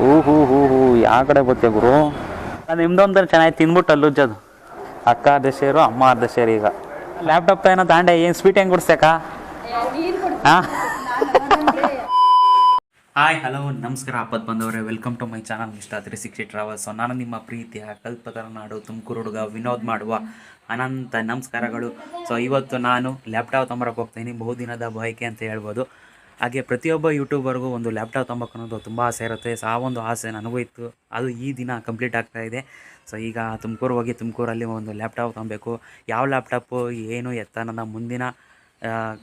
ಹೂ ಹೂ ಹೂ ಹೂ ಯಾವ ಕಡೆ ಬತ್ತೆ ಗುರು? ನಿಮ್ದೊಂದು ಚೆನ್ನಾಗಿ ತಿಂದ್ಬಿಟ್ಟು ಅಲ್ಲುಜ್ಜದು ಅಕ್ಕ ಅರ್ಧ ಸೇರು ಅಮ್ಮ ಅರ್ಧ ಸೇರು ಈಗ. ಲ್ಯಾಪ್ಟಾಪ್ ಏನೋ ತಾಂಡೆ ಏನು ಸ್ವೀಟ್ ಹೆಂಗೆ ಕೊಡ್ಸಕ್ಕ ಹಾಂ? ಹಾಯ್ ಹಲೋ ನಮಸ್ಕಾರ ಆಪತ್ ಬಂದವರೇ. Welcome to my channel mister three sixty travels ನಾನು ನಿಮ್ಮ ಪ್ರೀತಿಯ ಕಲ್ಪತರ ನಾಡು ತುಮಕೂರು ಹುಡುಗ ವಿನೋದ್ ಮಾಡುವ ಅನಂತ ನಮಸ್ಕಾರಗಳು. ಸೊ ಇವತ್ತು ನಾನು ಲ್ಯಾಪ್ಟಾಪ್ ತೊಂಬರಕ್ಕೆ ಹೋಗ್ತೀನಿ. ಬಹುದಿನದ ಬಯಕೆ ಅಂತ ಹೇಳ್ಬೋದು. ಹಾಗೆ ಪ್ರತಿಯೊಬ್ಬ ಯೂಟ್ಯೂಬರ್ಗೂ ಒಂದು ಲ್ಯಾಪ್ಟಾಪ್ ತೊಂಬಕ್ಕೆ ಅನ್ನೋದು ತುಂಬ ಆಸೆ ಇರುತ್ತೆ. ಸೊ, ಆ ಒಂದು ಆಸೆ ನನಗೂ ಇತ್ತು. ಅದು ಈ ದಿನ ಕಂಪ್ಲೀಟ್ ಆಗ್ತಾ ಇದೆ. ಸೊ, ಈಗ ತುಮಕೂರು ಹೋಗಿ ತುಮಕೂರಲ್ಲಿ ಒಂದು ಲ್ಯಾಪ್ಟಾಪ್ ತೊಗೊಬೇಕು ಯಾವ ಲ್ಯಾಪ್ಟಾಪು, ಏನು ಎತ್ತ ನನ್ನ ಮುಂದಿನ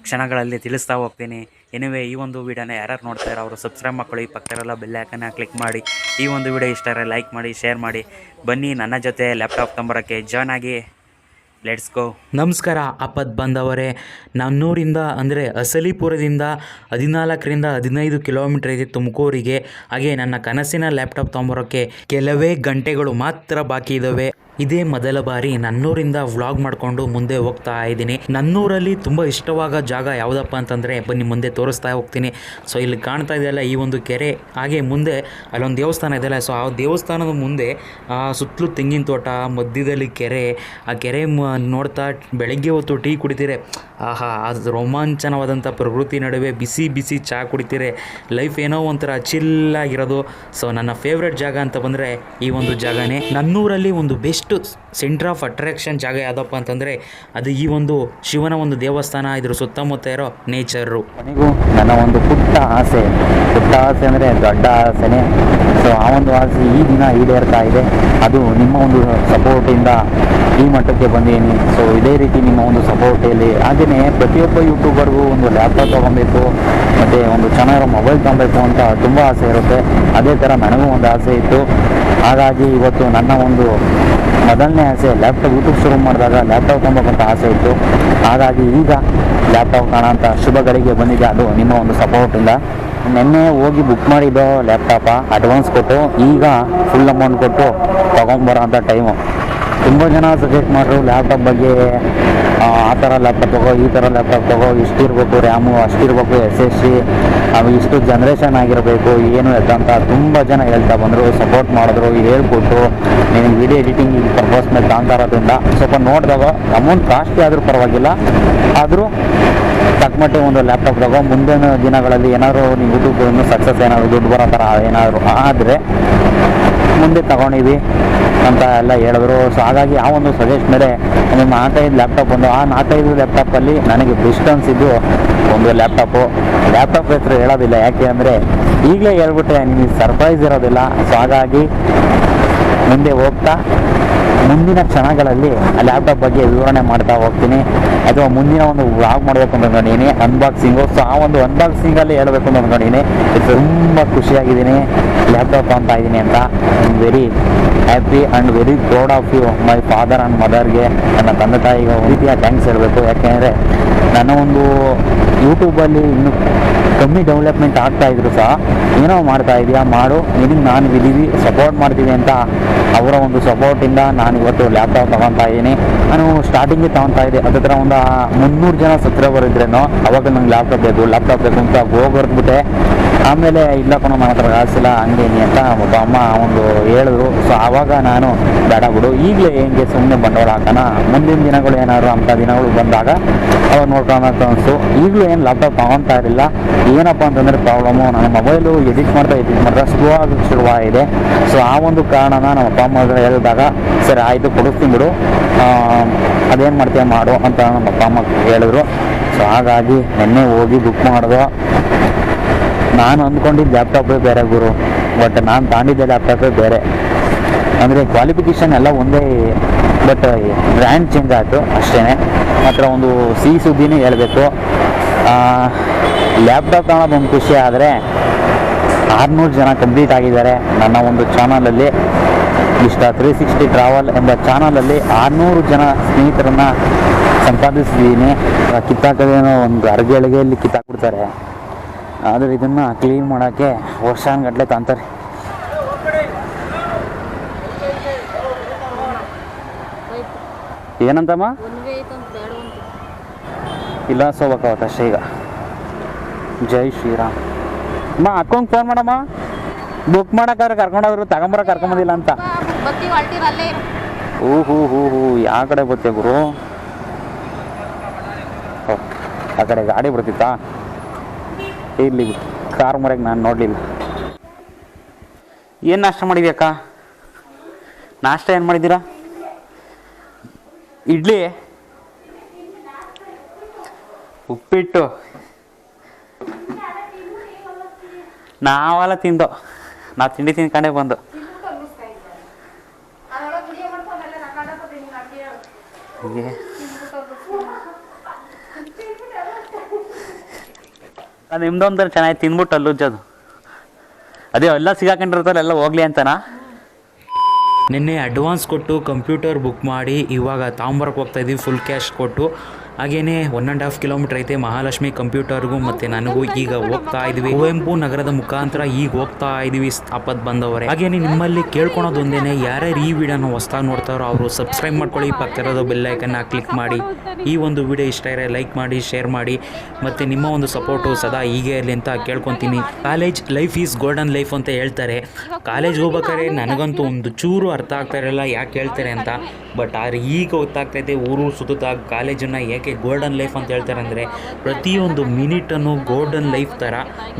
ಕ್ಷಣಗಳಲ್ಲಿ ತಿಳಿಸ್ತಾ ಹೋಗ್ತೀನಿ. ಎನಿವೆ ಈ ಒಂದು ವೀಡಿಯೋನ ಯಾರ್ಯಾರು ನೋಡ್ತಾ ಇರೋ ಅವರು ಸಬ್ಸ್ಕ್ರೈಬ್ ಮಾಡ್ಕೊಳ್ಳಿ. ಪಕ್ಕದಲ್ಲ ಬೆಲ್ ಐಕನ್ನ ಕ್ಲಿಕ್ ಮಾಡಿ. ಈ ಒಂದು ವಿಡಿಯೋ ಇಷ್ಟ ಲೈಕ್ ಮಾಡಿ ಶೇರ್ ಮಾಡಿ. ಬನ್ನಿ, ನನ್ನ ಜೊತೆ ಲ್ಯಾಪ್ಟಾಪ್ ತೊಂಬರೋಕ್ಕೆ ಜಾಯ್ನ್ ಆಗಿ. ಲೆಟ್ಸ್ ಗೋ ನಮಸ್ಕಾರ ಆಪತ್ ಬಂದವರೇ. ನನ್ನೂರಿಂದ, ಅಂದರೆ ಅಸಲಿಪುರದಿಂದ ಹದಿನಾಲ್ಕರಿಂದ ಹದಿನೈದು ಕಿಲೋಮೀಟರ್ ಇದೆ ತುಮಕೂರಿಗೆ. ಹಾಗೆ ನನ್ನ ಕನಸಿನ ಲ್ಯಾಪ್ಟಾಪ್ ತೊಗೊಂಬರೋಕ್ಕೆ ಕೆಲವೇ ಗಂಟೆಗಳು ಮಾತ್ರ ಬಾಕಿ ಇದ್ದಾವೆ ಇದೇ ಮೊದಲ ಬಾರಿ ನನ್ನೂರಿಂದ ವ್ಲಾಗ್ ಮಾಡಿಕೊಂಡು ಮುಂದೆ ಹೋಗ್ತಾ ಇದ್ದೀನಿ. ನನ್ನೂರಲ್ಲಿ ತುಂಬ ಇಷ್ಟವಾದ ಜಾಗ ಯಾವುದಪ್ಪ ಅಂತಂದರೆ ಬನ್ನಿ ಮುಂದೆ ತೋರಿಸ್ತಾ ಹೋಗ್ತೀನಿ. ಸೊ ಇಲ್ಲಿ ಕಾಣ್ತಾ ಇದೆಯಲ್ಲ ಈ ಒಂದು ಕೆರೆ. ಹಾಗೆ ಮುಂದೆ ಅಲ್ಲೊಂದು ದೇವಸ್ಥಾನ ಇದೆಯಲ್ಲ ಸೊ ಆ ದೇವಸ್ಥಾನದ ಮುಂದೆ ಸುತ್ತಲೂ ತೆಂಗಿನ ತೋಟ, ಮಧ್ಯದಲ್ಲಿ ಕೆರೆ. ಆ ಕೆರೆ ನೋಡ್ತಾ ಬೆಳಗ್ಗೆ ಹೊತ್ತು ಟೀ ಕುಡಿತೀರೆ. ಆಹಾ, ಅದು ರೋಮಾಂಚನವಾದಂಥ ಪ್ರಕೃತಿ ನಡುವೆ ಬಿಸಿ ಬಿಸಿ ಚಹಾ ಕುಡಿತೀರೆ. ಲೈಫ್ ಏನೋ ಒಂಥರ ಚಿಲ್ಲಾಗಿರೋದು ಸೊ ನನ್ನ ಫೇವ್ರೆಟ್ ಜಾಗ ಅಂತ ಬಂದರೆ ಈ ಒಂದು ಜಾಗನೇ. ನನ್ನೂರಲ್ಲಿ ಒಂದು ಬೆಸ್ಟ್ ಸೆಂಟರ್ ಆಫ್ ಅಟ್ರಾಕ್ಷನ್ ಜಾಗ ಯಾವುದಪ್ಪ ಅಂತಂದರೆ ಅದು ಈ ಒಂದು ಶಿವನ ಒಂದು ದೇವಸ್ಥಾನ, ಇದ್ರ ಸುತ್ತಮುತ್ತ ಇರೋ ನೇಚರು ಕೊನೆಗೂ ನನ್ನ ಒಂದು ಪುಟ್ಟ ಆಸೆ. ಪುಟ್ಟ ಆಸೆ ಅಂದರೆ ದೊಡ್ಡ ಆಸೆನೇ. ಸೊ ಆ ಒಂದು ಆಸೆ ಈ ದಿನ ಈಡೇರ್ತಾ ಇದೆ. ಅದು ನಿಮ್ಮ ಒಂದು ಸಪೋರ್ಟಿಂದ ಈ ಮಟ್ಟಕ್ಕೆ ಬಂದೀನಿ ಸೊ ಇದೇ ರೀತಿ ನಿಮ್ಮ ಒಂದು ಸಪೋರ್ಟಲ್ಲಿ ಹಾಗೆಯೇ ಪ್ರತಿಯೊಬ್ಬ ಯೂಟ್ಯೂಬರ್ಗೂ ಒಂದು ಲ್ಯಾಪ್ಟಾಪ್ ತೊಗೊಬೇಕು, ಮತ್ತು ಒಂದು ಚೆನ್ನಾಗಿರೋ ಮೊಬೈಲ್ ತೊಗೊಬೇಕು ಅಂತ ತುಂಬ ಆಸೆ ಇರುತ್ತೆ. ಅದೇ ಥರ ನನಗೂ ಒಂದು ಆಸೆ ಇತ್ತು. ಹಾಗಾಗಿ ಇವತ್ತು ನನ್ನ ಒಂದು ಮೊದಲನೇ ಆಸೆ ಲ್ಯಾಪ್ಟಾಪ್ ಯೂಟ್ಯೂಬ್ ಶುರು ಮಾಡಿದಾಗ ಲ್ಯಾಪ್ಟಾಪ್ ತೊಗೊಬೇಕಂತ ಆಸೆ ಇತ್ತು. ಹಾಗಾಗಿ ಈಗ ಲ್ಯಾಪ್ಟಾಪ್ ಕಾಣೋಂಥ ಶುಭಗಳಿಗೆ ಶುಭ ಗಳಿಗೆ ಬಂದಿದೆ. ಅದು ನಿಮ್ಮ ಒಂದು ಸಪೋರ್ಟಿಂದ ನಿನ್ನೆ ಹೋಗಿ ಬುಕ್ ಮಾಡಿದ್ದು ಲ್ಯಾಪ್ಟಾಪ ಅಡ್ವಾನ್ಸ್ ಕೊಟ್ಟು, ಈಗ ಫುಲ್ ಅಮೌಂಟ್ ಕೊಟ್ಟು ತೊಗೊಂಬರೋ ಅಂಥ ಟೈಮು ತುಂಬ ಜನ ಸಜೆಸ್ಟ್ ಮಾಡಿದ್ರು ಲ್ಯಾಪ್ಟಾಪ್ ಬಗ್ಗೆ ಆ ಥರ ಲ್ಯಾಪ್ಟಾಪ್ ತಗೋ, ಈ ಥರ ಲ್ಯಾಪ್ಟಾಪ್ ತಗೋ, ಇಷ್ಟು ಇರಬೇಕು ರ್ಯಾಮು ಅಷ್ಟಿರಬೇಕು ಎಸ್ ಎಸ್ ಸಿ, ಅವು ಇಷ್ಟು ಜನ್ರೇಷನ್ ಆಗಿರಬೇಕು, ಏನು ಅಂತ ತುಂಬ ಜನ ಹೇಳ್ತಾ ಬಂದರು ಸಪೋರ್ಟ್ ಮಾಡಿದ್ರು ಹೇಳ್ಕೊಟ್ಟು ನಿನಗೆ ವಿಡಿಯೋ ಎಡಿಟಿಂಗ್ ಪರ್ಪಸ್ ಮೇಲೆ ತಾಂತಾ ಇರೋದ್ರಿಂದ ಸ್ವಲ್ಪ ನೋಡಿದಾಗ ಅಮೌಂಟ್ ಕಾಸ್ಟ್ಲಿ ಆದರೂ ಪರವಾಗಿಲ್ಲ. ಆದರೂ ತಕ್ಕಮಟ್ಟೆ ಒಂದು ಲ್ಯಾಪ್ಟಾಪ್ ತಗೋ, ಮುಂದಿನ ದಿನಗಳಲ್ಲಿ ಏನಾದರೂ ನೀವು ಯೂಟ್ಯೂಬ್ ಸಕ್ಸಸ್ ಏನಾದರೂ, ದುಡ್ಡು ಬರೋ ಥರ ಏನಾದರೂ ಆದರೆ ಮುಂದೆ ತಗೊಂಡಿವಿ. ಅಂತ ಎಲ್ಲ ಹೇಳಿದ್ರು. ಸೊ ಹಾಗಾಗಿ ಆ ಒಂದು ಸಜೆಸ್ಟ್ ಮೇಲೆ ಒಂದು ನಾಲ್ಕೈದು ಲ್ಯಾಪ್ಟಾಪ್ ಒಂದು, ಆ ನಾಲ್ಕೈದು ಲ್ಯಾಪ್ಟಾಪಲ್ಲಿ ನನಗೆ ಬೆಸ್ಟ್ ಅನಿಸಿದ್ದು ಒಂದು ಲ್ಯಾಪ್ಟಾಪು ಲ್ಯಾಪ್ಟಾಪ್ ಹೆಸರು ಹೇಳೋದಿಲ್ಲ. ಯಾಕೆ ಅಂದರೆ ಈಗಲೇ ಹೇಳ್ಬಿಟ್ಟೆ ನಿಮಗೆ ಸರ್ಪ್ರೈಸ್ ಇರೋದಿಲ್ಲ. ಸೊ ಹಾಗಾಗಿ ಮುಂದೆ ಹೋಗ್ತಾ, ಮುಂದಿನ ಕ್ಷಣಗಳಲ್ಲಿ ಆ ಲ್ಯಾಪ್ಟಾಪ್ ಬಗ್ಗೆ ವಿವರಣೆ ಮಾಡ್ತಾ ಹೋಗ್ತೀನಿ. ಅಥವಾ ಮುಂದಿನ ಒಂದು ವ್ಲಾಗ್ ಮಾಡಬೇಕು ಅಂತ ಅಂದ್ಕೊಂಡಿದ್ದೀನಿ. ಅನ್ಬಾಕ್ಸಿಂಗು ಸೊ ಆ ಒಂದು ಅನ್ಬಾಕ್ಸಿಂಗಲ್ಲಿ ಹೇಳಬೇಕು ಅಂತ ಅಂದ್ಕೊಂಡಿದ್ದೀನಿ. ತುಂಬ ಖುಷಿಯಾಗಿದ್ದೀನಿ. ಲ್ಯಾಪ್ಟಾಪ್ ಅಂತ ಇದ್ದೀನಿ ಅಂತ. Very happy and very proud of you my father and ಮದರ್ಗೆ ನನ್ನ ತಂದೆ ತಾಯಿಗೆ ರೀತಿಯ ಥ್ಯಾಂಕ್ಸ್ ಹೇಳಬೇಕು. ಯಾಕೆಂದರೆ ನನ್ನ ಒಂದು ಯೂಟ್ಯೂಬಲ್ಲಿ ಇನ್ನು ಕಮ್ಮಿ ಡೆವಲಪ್ಮೆಂಟ್ ಆಗ್ತಾ ಇದ್ರು ಸಹ, ಏನೋ ಮಾಡ್ತಾ ಇದೆಯಾ, ಮಾಡು ನಿನಗೆ ನಾನು ಇದೀವಿ ಸಪೋರ್ಟ್ ಮಾಡ್ತೀವಿ ಅಂತ ಅವರ ಒಂದು ಸಪೋರ್ಟಿಂದ ನಾನು ಇವತ್ತು ಲ್ಯಾಪ್ಟಾಪ್ ತಗೊತಾ ಇದ್ದೀನಿ ನಾನು ಸ್ಟಾರ್ಟಿಂಗಿಗೆ ತಗೊತಾ ಇದ್ದೆ. ಅದ್ರ ಥರ ಒಂದು ಮುನ್ನೂರು ಜನ ಸತ್ರ ಇದ್ರೇನೋ, ಅವಾಗ ನಂಗೆ ಲ್ಯಾಪ್ಟಾಪ್ ಬೇಕು ಲ್ಯಾಪ್ಟಾಪ್ ಬೇಕು ಅಂತ ಹೋಗ್ಬರ್ದ್ಬಿಟ್ಟೆ. ಆಮೇಲೆ ಇಲ್ಲ ಕಣೋ ನನ್ನ ಹತ್ರ ಕಾಸಿಲ್ಲ ಹಂಗೇನಿ ಹಿಂಗೆ ಅಂತ ಒಬ್ಬ ಅಮ್ಮ ಒಂದು ಹೇಳಿದ್ರು. ಸೊ ಆವಾಗ ನಾನು ಬೇಡ ಬಿಡು, ಈಗಲೇ ಹೆಂಗೆ ಸುಮ್ಮನೆ ಬಂಡವಾಳ ಹಾಕೋಣ, ಮುಂದಿನ ದಿನಗಳು ಏನಾದ್ರು ಅಂಥ ದಿನಗಳು ಬಂದಾಗ ಅವಾಗ ಅಂತ ಅನಿಸ್ತು. ಈಗಲೂ ಏನು ಲ್ಯಾಪ್ಟಾಪ್ ತಗೊತಾ ಇರಲಿಲ್ಲ. ಏನಪ್ಪ ಅಂತಂದರೆ ಪ್ರಾಬ್ಲಮ್ಮು ನನ್ನ ಮೊಬೈಲು ಎಡಿಟ್ ಮಾಡ್ತಾ ಎಡಿಟ್ ಮಾಡ್ತಾ ಸ್ಲೋ ಆಗಿ ಶುರುವಾಗಿದೆ. ಸೊ ಆ ಒಂದು ಕಾರಣನ ನಮ್ಮ ಅಪ್ಪ, ಅಮ್ಮ ಹತ್ರ ಹೇಳಿದಾಗ, ಸರಿ, ಆಯಿತು, ಕೊಡಿಸ್ತೀನಿ ಬಿಡು. ಅದೇನು ಮಾಡ್ತೀಯ ಮಾಡು ಅಂತ ನಮ್ಮ ಅಪ್ಪ, ಅಮ್ಮ ಹೇಳಿದ್ರು. ಸೊ ಹಾಗಾಗಿ ನೆನ್ನೆ ಹೋಗಿ ಬುಕ್ ಮಾಡಿದ್ರು ನಾನು ಅಂದ್ಕೊಂಡಿದ್ದ ಲ್ಯಾಪ್ಟಾಪೇ ಬೇರೆ ಗುರು. ಬಟ್ ನಾನು ತಾಂಡಿದ್ದೆ ಲ್ಯಾಪ್ಟಾಪೇ ಬೇರೆ. ಅಂದರೆ ಕ್ವಾಲಿಫಿಕೇಷನ್ ಎಲ್ಲ ಒಂದೇ ಬಟ್ ಬ್ರ್ಯಾಂಡ್ ಚೇಂಜ್ ಆಯಿತು ಅಷ್ಟೇ ಮಾತ್ರ ಒಂದು ಸಿಹಿ ಸುದ್ದಿನೇ ಹೇಳಬೇಕು. ಲ್ಯಾಪ್ಟಾಪ್ ಒಂದು ಖುಷಿ ಆದರೆ ಆರುನೂರು ಜನ ಕಂಪ್ಲೀಟ್ ಆಗಿದ್ದಾರೆ ನನ್ನ ಒಂದು ಚಾನಲಲ್ಲಿ ಇಷ್ಟ ತ್ರೀ ಸಿಕ್ಸ್ಟಿ ಟ್ರಾವೆಲ್ ಎಂಬ ಚಾನಲಲ್ಲಿ ಆರುನೂರು ಜನ ಸ್ನೇಹಿತರನ್ನು ಸಂಪಾದಿಸಿದ್ದೀನಿ. ಕಿತ್ತಾಕೋದೇನೋ ಒಂದು ಅರ್ಗಳಿಗೆಯಲ್ಲಿ ಕಿತ್ತಾಕ್ಬಿಡ್ತಾರೆ. ಆದರೆ ಇದನ್ನು ಕ್ಲೀನ್ ಮಾಡೋಕ್ಕೆ ವರ್ಷಾನ್ಗಟ್ಲೆ ತಾಂತಾರೆ. ಏನಂತಮ್ಮ? ಇಲ್ಲ ಸೋಬೇಕಾವತ್ತಷ್ಟೇ ಈಗ ಜೈ ಶ್ರೀರಾಮ್. ಅಮ್ಮ ಅಕ್ಕಂಗೆ ಫೋನ್ ಮಾಡಮ್ಮ. ಬುಕ್ ಮಾಡೋಕ್ಕಾದ್ರೆ ಕರ್ಕೊಂಡೋದ್ರು ತಗೊಂಬರ ಕರ್ಕೊಂಬಂದಿಲ್ಲ ಅಂತ. ಹೂ ಹೂ ಹೂ ಹೂ ಯಾವ ಕಡೆ ಬರ್ತೀಯ ಗುರು? ಆ ಕಡೆ ಗಾಡಿ ಬರ್ತಿತ್ತಾ? ಇರ್ಲಿ ಕಾರ್ ಮರೆಗೆ ನಾನು ನೋಡಲಿಲ್ಲ. ಏನು ನಾಷ್ಟ ಮಾಡಿದ್ಯಾ ಅಕ್ಕ? ನಾಷ್ಟ ಏನು ಮಾಡಿದ್ದೀರಾ? ಇಡ್ಲಿ. ಉಪ್ಪಿಟ್ಟು. ನಾವೆಲ್ಲ ತಿಂದು. ನಾ ತಿಂಡಿ ತಿನ್ಕೊಂಡೇ ಬಂದು. ಹೀಗೆ. ಅದು ನಿಮ್ದೊಂದು ಚೆನ್ನಾಗಿ ತಿಂದ್ಬಿಟ್ಟು ಅಲ್ಲುಜ್ಜೋದು. ಅದೇ ಎಲ್ಲ ಸಿಗಾಕೊಂಡಿರ್ತಾರೆ ಎಲ್ಲ ಹೋಗ್ಲಿ ಅಂತನಾ? ನಿನ್ನೆ ಅಡ್ವಾನ್ಸ್ ಕೊಟ್ಟು ಕಂಪ್ಯೂಟರ್ ಬುಕ್ ಮಾಡಿ ಇವಾಗ ತಾಂಬರಕ್ಕೆ ಹೋಗ್ತಾ ಇದ್ದೀವಿ ಫುಲ್ ಕ್ಯಾಶ್ ಕೊಟ್ಟು. ಹಾಗೇನೆ ಒನ್ ಆ್ಯಂಡ್ ಹಾಫ್ ಕಿಲೋಮೀಟರ್ ಐತೆ. ಮಹಾಲಕ್ಷ್ಮಿ ಕಂಪ್ಯೂಟರ್ಗೂ ಮತ್ತು ನನಗೂ ಈಗ ಹೋಗ್ತಾ ಇದ್ವಿ. ಕುವೆಂಪು ನಗರದ ಮುಖಾಂತರ ಈಗ ಹೋಗ್ತಾ ಇದೀವಿ ಆಪತ್ ಬಂದವರೇ. ಹಾಗೇನೆ ನಿಮ್ಮಲ್ಲಿ ಕೇಳ್ಕೊಳೋದೊಂದೇನೆ ಯಾರ್ಯಾರು ಈ ವಿಡಿಯೋನ ಹೊಸ್ದಾಗಿ ನೋಡ್ತಾರೋ ಅವರು ಸಬ್ಸ್ಕ್ರೈಬ್ ಮಾಡ್ಕೊಳ್ಳಿ. ಪಕ್ಕದ ಬೆಲ್ ಐಕನ್ನ ಕ್ಲಿಕ್ ಮಾಡಿ. ಈ ಒಂದು ವಿಡಿಯೋ ಇಷ್ಟ ಇರೋ ಲೈಕ್ ಮಾಡಿ ಶೇರ್ ಮಾಡಿ. ಮತ್ತು ನಿಮ್ಮ ಒಂದು ಸಪೋರ್ಟು ಸದಾ ಹೀಗೆ ಇರಲಿ ಅಂತ ಕೇಳ್ಕೊತೀನಿ. College life is golden life ಅಂತ ಹೇಳ್ತಾರೆ. ಕಾಲೇಜ್ಗೆ ಹೋಗ್ಬೇಕಾದ್ರೆ ನನಗಂತೂ ಒಂದು ಚೂರು ಅರ್ಥ ಆಗ್ತಾ ಇರಲ್ಲ ಯಾಕೆ ಹೇಳ್ತಾರೆ ಅಂತ. ಬಟ್ ಆದ್ರೆ ಈಗ ಗೊತ್ತಾಗ್ತೈತೆ ಊರು ಸುತ್ತ ಕಾಲೇಜನ್ನು ಯಾಕೆ ಗೋಲ್ಡನ್ ಲೈಫ್ ಅಂತ ಹೇಳ್ತಾರೆ ಅಂದರೆ ಪ್ರತಿಯೊಂದು ಮಿನಿಟನ್ನು ಗೋಲ್ಡನ್ ಲೈಫ್ ಥರ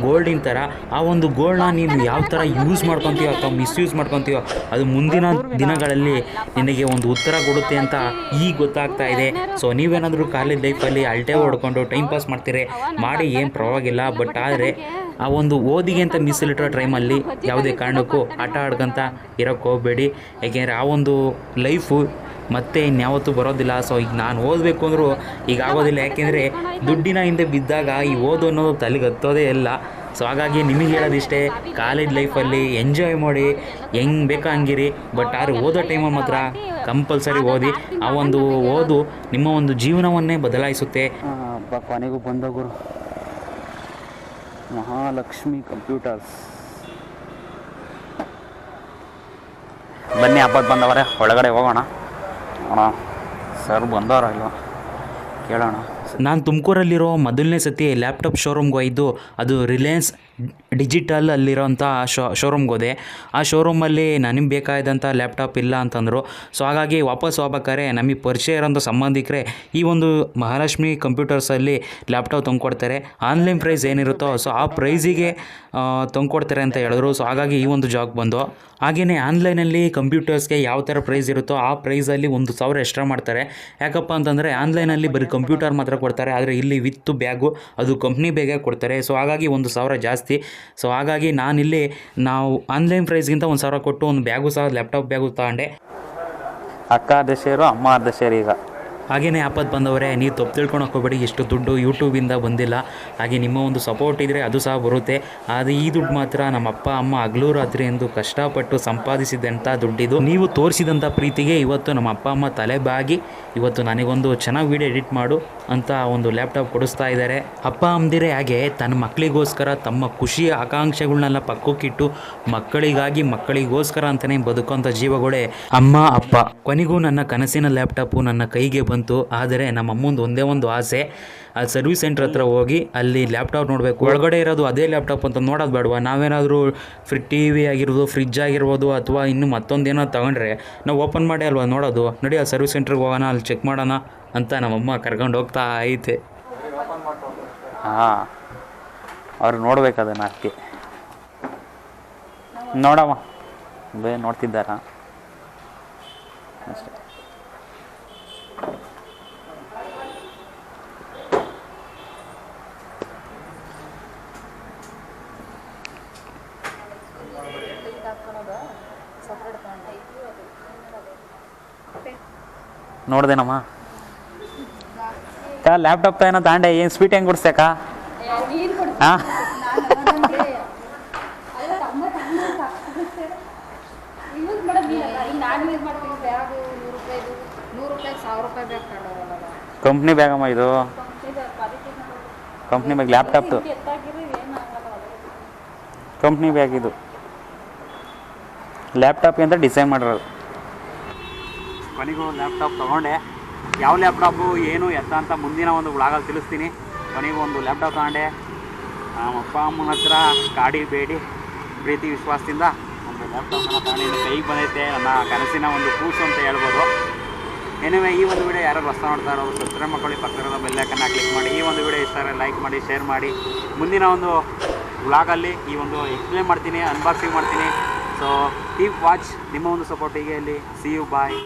ಗೋಲ್ಡಿನ ಥರ ಆ ಒಂದು ಗೋಲ್ಡ್ನ ನೀನು ಯಾವ ಥರ ಯೂಸ್ ಮಾಡ್ಕೊತೀಯೋ ಅಥವಾ ಮಿಸ್ಯೂಸ್ ಮಾಡ್ಕೊತೀಯೋ, ಅದು ಮುಂದಿನ ದಿನಗಳಲ್ಲಿ ನಿನಗೆ ಒಂದು ಉತ್ತರ ಕೊಡುತ್ತೆ ಅಂತ ಈಗ ಗೊತ್ತಾಗ್ತಾ ಇದೆ. ಸೊ ನೀವೇನಾದರೂ ಕಾಲೇಜ್ ಲೈಫಲ್ಲಿ ಅಲ್ಟೆ ಹೊಡ್ಕೊಂಡು ಟೈಮ್ ಪಾಸ್ ಮಾಡ್ತೀರಿ, ಮಾಡಿ ಏನು ಪರವಾಗಿಲ್ಲ ಬಟ್ ಆದರೆ ಆ ಒಂದು ಓದಿಗೆ ಅಂತ ಮೀಸಲಿಟ್ಟಿರೋ ಟೈಮಲ್ಲಿ ಯಾವುದೇ ಕಾರಣಕ್ಕೂ ಆಟ ಆಡ್ಕೊಂತ ಇರೋಕ್ಕೆ ಹೋಗಬೇಡಿ. ಯಾಕೆಂದರೆ ಆ ಒಂದು ಲೈಫು ಮತ್ತೆ ಇನ್ಯಾವತ್ತೂ ಬರೋದಿಲ್ಲ. ಸೊ ಈಗ ನಾನು ಓದಬೇಕು ಅಂದರೂ ಈಗ ಆಗೋದಿಲ್ಲ. ಯಾಕೆಂದರೆ ದುಡ್ಡಿನ ಹಿಂದೆ ಬಿದ್ದಾಗ ಈ ಓದು ಅನ್ನೋದು ತಲೆಗೆ ಹತ್ತೋದೇ ಇಲ್ಲ. ಸೊ ಹಾಗಾಗಿ ನಿಮಗೆ ಹೇಳೋದಿಷ್ಟೇ ಕಾಲೇಜ್ ಲೈಫಲ್ಲಿ ಎಂಜಾಯ್ ಮಾಡಿ, ಹೆಂಗೆ ಬೇಕೋ ಹಂಗಿರಿ. ಬಟ್ ಆದರೆ ಓದೋ ಟೈಮಲ್ಲಿ ಮಾತ್ರ ಕಂಪಲ್ಸರಿ ಓದಿ, ಆ ಒಂದು ಓದು ನಿಮ್ಮ ಒಂದು ಜೀವನವನ್ನೇ ಬದಲಾಯಿಸುತ್ತೆ. ಕೊನೆಗೂ ಬಂದ ಮಹಾಲಕ್ಷ್ಮಿ ಕಂಪ್ಯೂಟರ್ಸ್ ಬನ್ನಿ ಹಬ್ಬದ ಬಂದವರೇ, ಒಳಗಡೆ ಹೋಗೋಣ. ಅಣ್ಣ. ಸರ್ ಬಂದಾರ ಇಲ್ಲ? ಕೇಳೋಣ. ನಾನು ತುಮಕೂರಲ್ಲಿರೋ ಮೊದಲನೇ ಸತಿ ಲ್ಯಾಪ್ಟಾಪ್ ಶೋರೂಮ್ಗೆ ಹೋಯ್ದು ಅದು ರಿಲಯನ್ಸ್ ಡಿಜಿಟಲ್ ಅಲ್ಲಿರೋಂಥ ಶೋ ಶೋರೂಮ್ಗೆ ಹೋದೆ. ಆ ಶೋರೂಮಲ್ಲಿ ನನಗೆ ಬೇಕಾದಂಥ ಲ್ಯಾಪ್ಟಾಪ್ ಇಲ್ಲ ಅಂತಂದರು. ಸೊ ಹಾಗಾಗಿ ವಾಪಸ್ ಹೋಗ್ಬೇಕಾದ್ರೆ ನಮಗೆ ಪರಿಚಯ ಇರೋಂಥ ಸಂಬಂಧಿಕರೇ ಈ ಒಂದು ಮಹಾಲಕ್ಷ್ಮಿ ಕಂಪ್ಯೂಟರ್ಸಲ್ಲಿ ಲ್ಯಾಪ್ಟಾಪ್ ತಂದುಕೊಡ್ತಾರೆ. ಆನ್ಲೈನ್ ಪ್ರೈಸ್ ಏನಿರುತ್ತೋ ಸೊ ಆ ಪ್ರೈಸಿಗೆ ತಂದುಕೊಡ್ತಾರೆ ಅಂತ ಹೇಳಿದ್ರು. ಸೊ ಹಾಗಾಗಿ ಈ ಒಂದು ಜಾಗ್ ಬಂದು. ಹಾಗೆಯೇ ಆನ್ಲೈನಲ್ಲಿ ಕಂಪ್ಯೂಟರ್ಸ್ಗೆ ಯಾವ ಥರ ಪ್ರೈಸ್ ಇರುತ್ತೋ ಆ ಪ್ರೈಸಲ್ಲಿ ಒಂದು ಸಾವಿರ ಎಕ್ಸ್ಟ್ರಾ ಮಾಡ್ತಾರೆ. ಯಾಕಪ್ಪ ಅಂತಂದರೆ ಆನ್ಲೈನಲ್ಲಿ ಬರೀ ಕಂಪ್ಯೂಟರ್ ಮಾತ್ರ ಕೊಡ್ತಾರೆ, ಆದರೆ ಇಲ್ಲಿ ವಿತ್ತು ಬ್ಯಾಗು, ಅದು ಕಂಪ್ನಿ ಬ್ಯಾಗೇ ಕೊಡ್ತಾರೆ. ಸೊ ಹಾಗಾಗಿ ಒಂದು ಸಾವಿರ ಜಾಸ್ತಿ. ಸೊ ಹಾಗಾಗಿ ನಾನಿಲ್ಲಿ ನಾವು ಆನ್ಲೈನ್ ಪ್ರೈಸ್ಗಿಂತ ಒಂದು ಸಾವಿರ ಕೊಟ್ಟು ಒಂದು ಬ್ಯಾಗು ಸಹ ಲ್ಯಾಪ್ಟಾಪ್ ಬ್ಯಾಗು ತಗೊಂಡೆ. ಅಕ್ಕ ಅರ್ಧ ಅಮ್ಮ ಅರ್ಧ ಈಗ. ಹಾಗೆಯೇ ಆಪತ್ತು ಬಂದವರೇ, ನೀವು ತಪ್ಪು ತಿಳ್ಕೊಳಕ್ಕೆ ಹೋಗ್ಬೇಡಿ. ಎಷ್ಟು ದುಡ್ಡು ಯೂಟ್ಯೂಬಿಂದ ಬಂದಿಲ್ಲ. ಹಾಗೆ ನಿಮ್ಮ ಒಂದು ಸಪೋರ್ಟ್ ಇದ್ದರೆ ಅದು ಸಹ ಬರುತ್ತೆ. ಆದರೆ ಈ ದುಡ್ಡು ಮಾತ್ರ ನಮ್ಮ ಅಪ್ಪ, ಅಮ್ಮ ಹಗಲು ರಾತ್ರಿ ಎಂದು ಕಷ್ಟಪಟ್ಟು ಸಂಪಾದಿಸಿದಂಥ ದುಡ್ಡಿದು ನೀವು ತೋರಿಸಿದಂಥ ಪ್ರೀತಿಗೆ ಇವತ್ತು ನಮ್ಮ ಅಪ್ಪ, ಅಮ್ಮ ತಲೆ ಬಾಗಿ ಇವತ್ತು ನನಗೊಂದು ಚೆನ್ನಾಗಿ ವೀಡಿಯೋ ಎಡಿಟ್ ಮಾಡು ಅಂತ ಒಂದು ಲ್ಯಾಪ್ಟಾಪ್ ಕೊಡಿಸ್ತಾ ಇದ್ದಾರೆ. ಅಪ್ಪ ಅಮ್ಮದಿರೇ ಹಾಗೆ ತನ್ನ ಮಕ್ಕಳಿಗೋಸ್ಕರ ತಮ್ಮ ಖುಷಿ ಆಕಾಂಕ್ಷೆಗಳನ್ನೆಲ್ಲ ಪಕ್ಕಕ್ಕಿಟ್ಟು ಮಕ್ಕಳಿಗಾಗಿ ಮಕ್ಕಳಿಗೋಸ್ಕರ ಅಂತಲೇ ಬದುಕುವಂಥ ಜೀವಗಳೇ. ಅಮ್ಮ, ಅಪ್ಪ, ಕೊನೆಗೂ ನನ್ನ ಕನಸಿನ ಲ್ಯಾಪ್ಟಾಪು ನನ್ನ ಕೈಗೆ ಬಂತು. ಆದರೆ ನಮ್ಮ ಅಮ್ಮಂದು ಒಂದೇ ಒಂದು ಆಸೆ, ಆ ಸರ್ವಿಸ್ ಸೆಂಟ್ರ್ ಹತ್ರ ಹೋಗಿ ಅಲ್ಲಿ ಲ್ಯಾಪ್ಟಾಪ್ ನೋಡಬೇಕು. ಒಳಗಡೆ ಇರೋದು ಅದೇ ಲ್ಯಾಪ್ಟಾಪ್ ಅಂತ ನೋಡೋದು ಬೇಡವಾ? ನಾವೇನಾದರೂ ಫ್ರಿ ಟಿ ವಿ ಆಗಿರ್ಬೋದು ಫ್ರಿಜ್ ಆಗಿರ್ಬೋದು, ಅಥವಾ ಇನ್ನು ಮತ್ತೊಂದೇನೋ ತಗೊಂಡ್ರೆ ನಾವು ಓಪನ್ ಮಾಡಿ ಅಲ್ವಾ ನೋಡೋದು? ನಡಿ ಆ ಸರ್ವಿಸ್ ಸೆಂಟ್ರಿಗೆ ಹೋಗೋಣ, ಅಲ್ಲಿ ಚೆಕ್ ಮಾಡೋಣ ಅಂತ ನಮ್ಮಮ್ಮ ಕರ್ಕೊಂಡು ಹೋಗ್ತಾ ಐತೆ. ಹಾಂ. ಅವ್ರು ನೋಡ್ಬೇಕು ಅದನ್ನು ಅದಕ್ಕೆ ನೋಡಮ್ಮ. ಬೇ, ನೋಡ್ತಿದ್ದಾರ? ಅಷ್ಟೇ. ನೋಡ್ದೇನಮ್ಮ? ನಮ್ಮ ಲ್ಯಾಪ್ಟಾಪ್ ಏನೋ ತಾಂಡೆ, ಏನು ಸ್ವೀಟ್ ಹೆಂಗೆ ಕೊಡ್ಸಕ್ಕ ಹಾಂ ಕಂಪ್ನಿ ಬ್ಯಾಗಮ್ಮ ಇದು? ಕಂಪ್ನಿ ಬ್ಯಾಗ್ ಲ್ಯಾಪ್ಟಾಪ್ದು ಕಂಪ್ನಿ ಬ್ಯಾಗ್ ಇದು. ಲ್ಯಾಪ್ಟಾಪ್ಗೆ ಅಂತ ಡಿಸೈನ್ ಮಾಡಿರೋದು. ಕೊನೆಗೂ ಲ್ಯಾಪ್ಟಾಪ್ ತೊಗೊಂಡೆ. ಯಾವ ಲ್ಯಾಪ್ಟಾಪು ಏನು, ಎತ್ತ ಅಂತ ಮುಂದಿನ ಒಂದು ಬ್ಲಾಗಲ್ಲಿ ತಿಳಿಸ್ತೀನಿ. ಕೊನೆಗೂ ಒಂದು ಲ್ಯಾಪ್ಟಾಪ್ ತೊಗೊಂಡೆ. ನಮ್ಮ ಅಪ್ಪ, ಅಮ್ಮನ ಹತ್ರ ಗಾಡಿ ಬೇಡಿ, ಪ್ರೀತಿ, ವಿಶ್ವಾಸದಿಂದ ಒಂದು ಲ್ಯಾಪ್ಟಾಪ್ನ ತಗೊಂಡು ಕೈಗೆ ಬಂದೈತೆ. ನನ್ನ ಕನಸಿನ ಒಂದು ಕೂಸು ಅಂತ ಹೇಳ್ಬೋದು. ಏನಿವೆ ಈ ಒಂದು ವಿಡಿಯೋ ಯಾರು ಹೊಸ ನೋಡ್ತಾ ಇರೋ ಸಬ್ಸ್ಕ್ರೈಬ್ ಮಾಡ್ಕೊಳ್ಳಿ. ಪಕ್ಕದ ಬೆಲ್ಲೈಕನ್ನ ಕ್ಲಿಕ್ ಮಾಡಿ. ಈ ಒಂದು ವಿಡಿಯೋ ಇಷ್ಟ ಲೈಕ್ ಮಾಡಿ ಶೇರ್ ಮಾಡಿ. ಮುಂದಿನ ಒಂದು ವ್ಲಾಗಲ್ಲಿ ಈ ಒಂದು ಎಕ್ಸ್ಪ್ಲೇನ್ ಮಾಡ್ತೀನಿ ಅನ್ಬಾಕ್ಸಿಂಗ್ ಮಾಡ್ತೀನಿ. ಸೊ ಕೀಪ್ ವಾಚ್ ನಿಮ್ಮ ಒಂದು ಸಪೋರ್ಟಿಗೆ ಅಲ್ಲಿ ಸಿ ಯು ಬಾಯ್